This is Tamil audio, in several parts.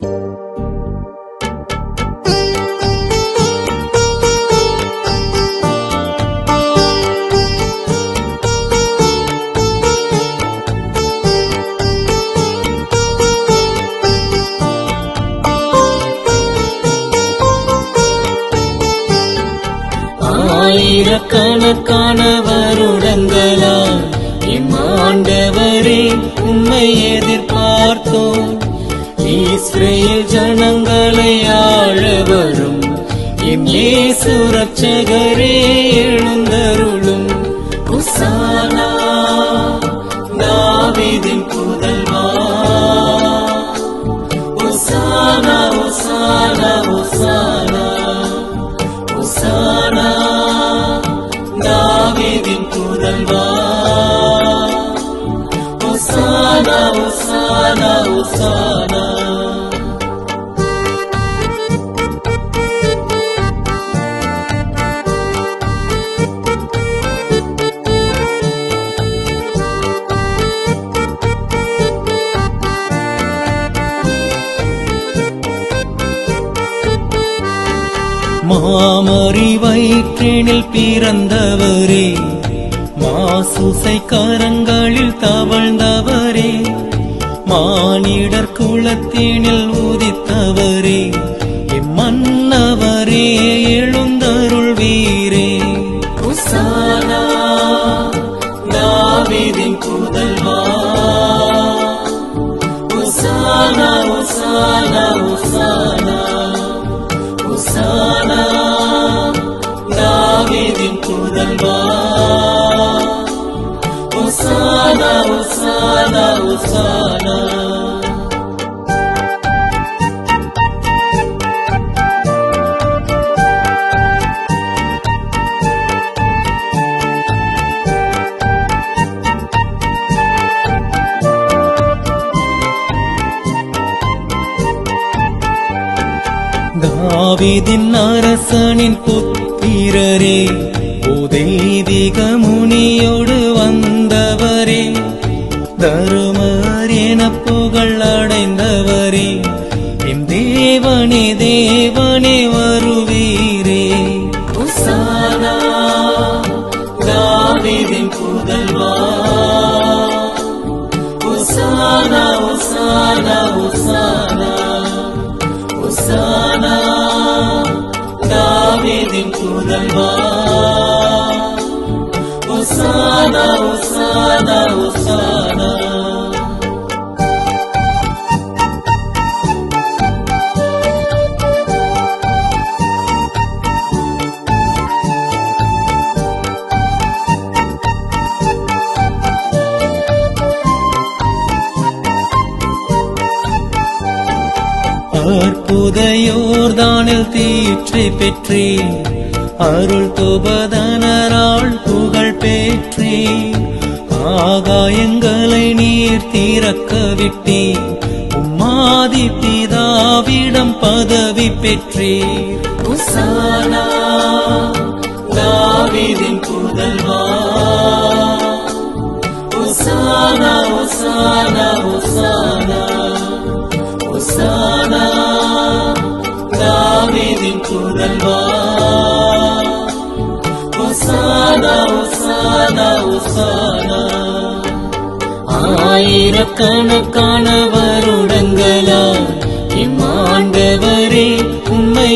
ஆயிரக்கணக்கான இஸ்ரேல் ஜனங்களை ஆழ வரும் எம் இயேசு ரட்சகரே எழுந்தருளும். உசானா தாவீதின் புதல்வா. உசானா உசானா உசானா. உசானா தாவீதின் புதல்வா. உசானா உசானா உசானா. மாமரி வயிற்றினில் பிறந்தவரே மாசுசை கரங்களில் தவழ்ந்தவரே மானிடர் குளத்தினில் உதித்தவரே மன்னவரே எழுந்தருள் வீரே. உசானா தாவீதின் புதல்வா உசானா உசானா உசானா. புதல்வா உசானா உசானா உசானா அரசனின் புத்திரரே உதேதிக முனியோடு வந்தவரே. தருமர் என புகழ் அடைந்தவரே. என் தேவனே தேவனே வருவீரே. உசானா புதல்வா. உசானா உசானா உசானா. உசானா தாவிதின் புதல்வா. உசானா உசானா உசானா அற்புதையோர்தானில் தீற்றை பெற்றே அருள் துபதனரால் புகழ் பெற்றே ஆகாயங்களை நீர் தீரக்க விட்டே உம்மாதி பிதாவிடம் பதவி பெற்றே உசானா தாவீதின் புதல்வா. உசானா உசானா உசானா. உசானா தாவீதின் புதல்வா. ஆயிரக்கணக்கான வருடங்களா இம்மாண்டவரே உண்மை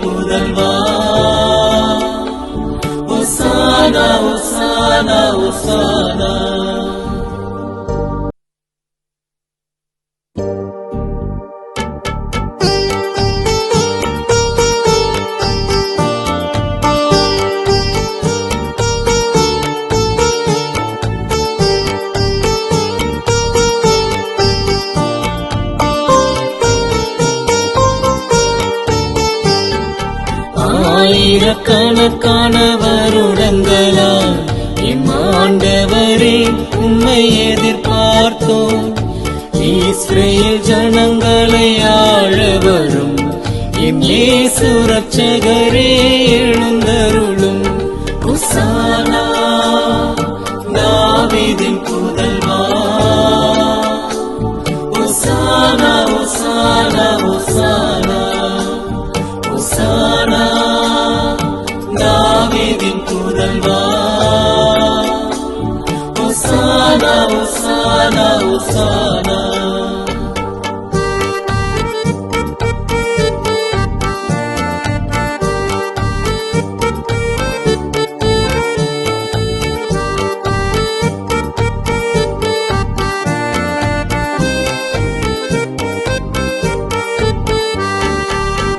புதல்வா உசானா உசானா உசானா ஆயிரக்கணக்கான வருடங்களால் இம்மாண்டவரே உண்மை எதிர்பார்த்தோம். இஸ்ரேல் ஜனங்களை ஆழ வரும் எம் இயேசு ரட்சகரே உசானா உசானா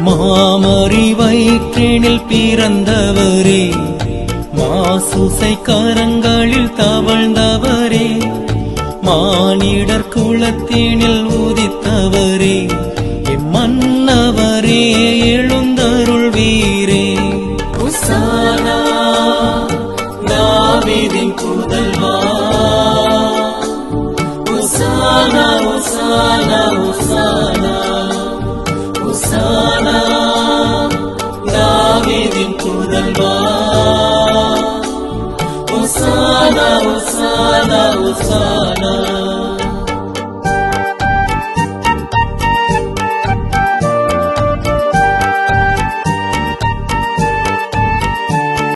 மாமரி வயிற்றினில் பிறந்தவரே மாசுசை கரங்களில் தவழ்ந்தவரே மானிடர் குலத்தினில் உதித்தவரே மன்னவரே எழுந்தருள் வீரே. உசானா தாவீதின் புதல்வா. உசானா உசானா உசானா. உசானா தாவீதின் புதல்வா. உசானா உசானா உசானா